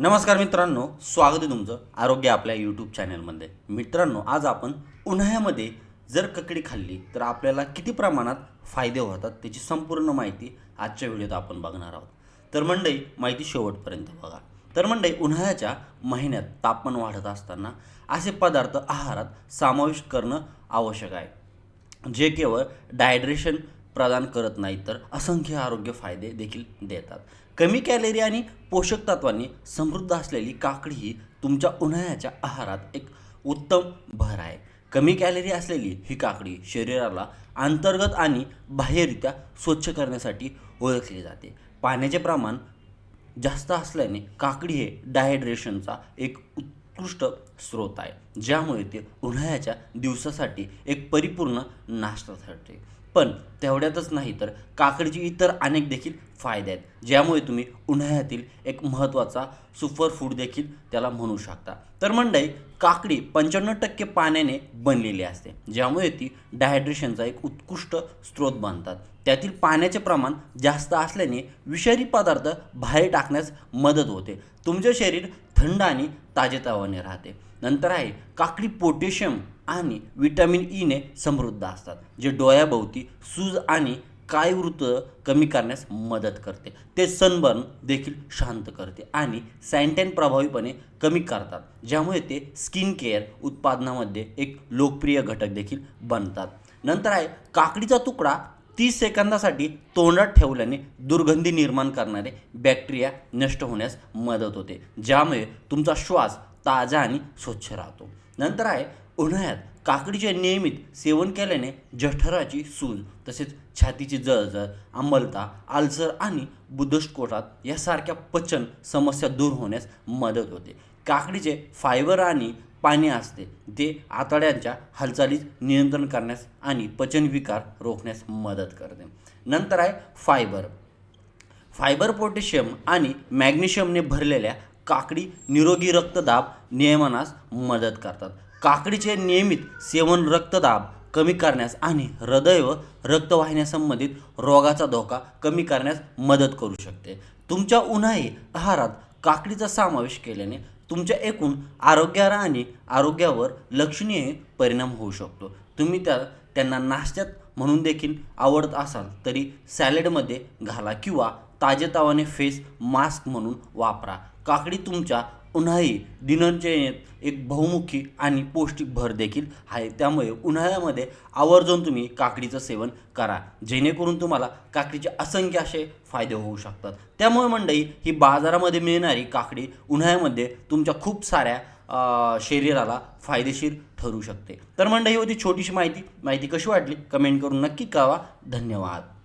नमस्कार मित्रांनो स्वागत आहे तुमचं आरोग्य आपल्या यूट्यूब चॅनलमध्ये मित्रांनो आज आपण उन्हाळ्यामध्ये जर ककडी खाल्ली तर आपल्याला किती प्रमाणात फायदे होतात त्याची संपूर्ण माहिती आजच्या व्हिडिओत आपण बघणार आहोत. तर मंडई माहिती शेवटपर्यंत बघा. तर मंडई उन्हाळ्याच्या महिन्यात तापमान वाढत असताना असे पदार्थ आहारात समाविष्ट करणं आवश्यक आहे. जे केवळ डायड्रेशन प्रदान करत नाही तर असंख्य आरोग्य फायदे देखील देतात. कमी कॅलरी आणि पोषक तत्वांनी समृद्ध असलेली काकडी ही तुमच्या उन्हाळ्याच्या आहारात एक उत्तम भर आहे. कमी कॅलरी असलेली ही काकडी शरीराला अंतर्गत आणि बाह्यरित्या स्वच्छ करण्यासाठी ओळखली जाते. पाण्याचे प्रमाण जास्त असल्याने काकडी हे डायहायड्रेशनचा एक उत्कृष्ट स्रोत आहे ज्यामुळे ते उन्हाळ्याच्या दिवसासाठी एक परिपूर्ण नाश्ता ठरते. पण तेवढ्यातच नाही तर काकडीचे इतर अनेक देखील फायदे आहेत ज्यामुळे तुम्ही उन्हाळ्यातील एक महत्त्वाचा सुपर फूड देखील त्याला म्हणू शकता. तर मंडई काकडी पंच्याण्णव टक्के पाण्याने बनलेली असते ज्यामुळे ती डायड्रेशनचा एक उत्कृष्ट स्रोत बनतात. त्यातील पाण्याचे प्रमाण जास्त असल्याने विषारी पदार्थ बाहेर टाकण्यास मदत होते. तुमचे शरीर थंड आणि ताजेतवाने राहते. नंतर आहे काकडी पोटॅशियम आणि विटॅमिन ईने e समृद्ध असतात जे डोळ्याभोवती सूज आणि काय वृत्त कमी करण्यास मदत करते. ते सनबर्न देखील शांत करते आणि सॅन्टेन प्रभावीपणे कमी करतात ज्यामुळे ते स्किन केअर उत्पादनामध्ये एक लोकप्रिय घटक देखील बनतात. नंतर आहे काकडीचा तुकडा तीस सेकंदासाठी तोंडात ठेवल्याने दुर्गंधी निर्माण करणारे बॅक्टेरिया नष्ट होण्यास मदत होते ज्यामुळे तुमचा श्वास ताजा आणि स्वच्छ राहतो. नंतर आहे उन्हाळ्यात काकडीचे नियमित सेवन केल्याने जठराची सूज तसेच छातीची जळजळ आंबलता आलसर आणि बुद्धस्कोटात यासारख्या पचन समस्या दूर होण्यास मदत होते. काकडीचे फायबर आणि पाणी असते. ते आतड्यांच्या हालचालीस नियंत्रण करण्यास आणि पचनविकार रोखण्यास मदत करते. नंतर आहे फायबर. फायबर पोटॅशियम आणि मॅग्नेशियमने भरलेल्या काकडी निरोगी रक्तदाब नियमनास मदत करतात. काकडीचे नियमित सेवन रक्तदाब कमी करण्यास आणि हृदय व रक्तवाहिन्यासंबंधित रोगाचा धोका कमी करण्यास मदत करू शकते. तुमच्या उन्हाळी आहारात काकडीचा समावेश केल्याने तुमच्या एकूण आरोग्यावर आणि आरोग्यावर लक्षणीय परिणाम होऊ शकतो. तुम्ही त्या त्यांना नाश्त्यात म्हणून देखील आवडत असाल तरी सॅलेडमध्ये घाला किंवा ताजेतावाने फेस मास्क म्हणून वापरा. काकडी तुमच्या उन्हाळी दिनचर्येत एक बहुमुखी आणि पौष्टिक भर देखील आहे. त्यामुळे उन्हाळ्यामध्ये आवर्जून तुम्ही काकडीचं सेवन करा. जेणेकरून तुम्हाला काकडीचे असंख्य असे फायदे होऊ शकतात. त्यामुळे मंडई ही बाजारामध्ये मिळणारी काकडी उन्हाळ्यामध्ये तुमच्या खूप साऱ्या शरीराला फायदेशीर ठरू शकते. तर मंडई होती छोटीशी माहिती. माहिती कशी वाटली? कमेंट करून नक्की कळवा. धन्यवाद.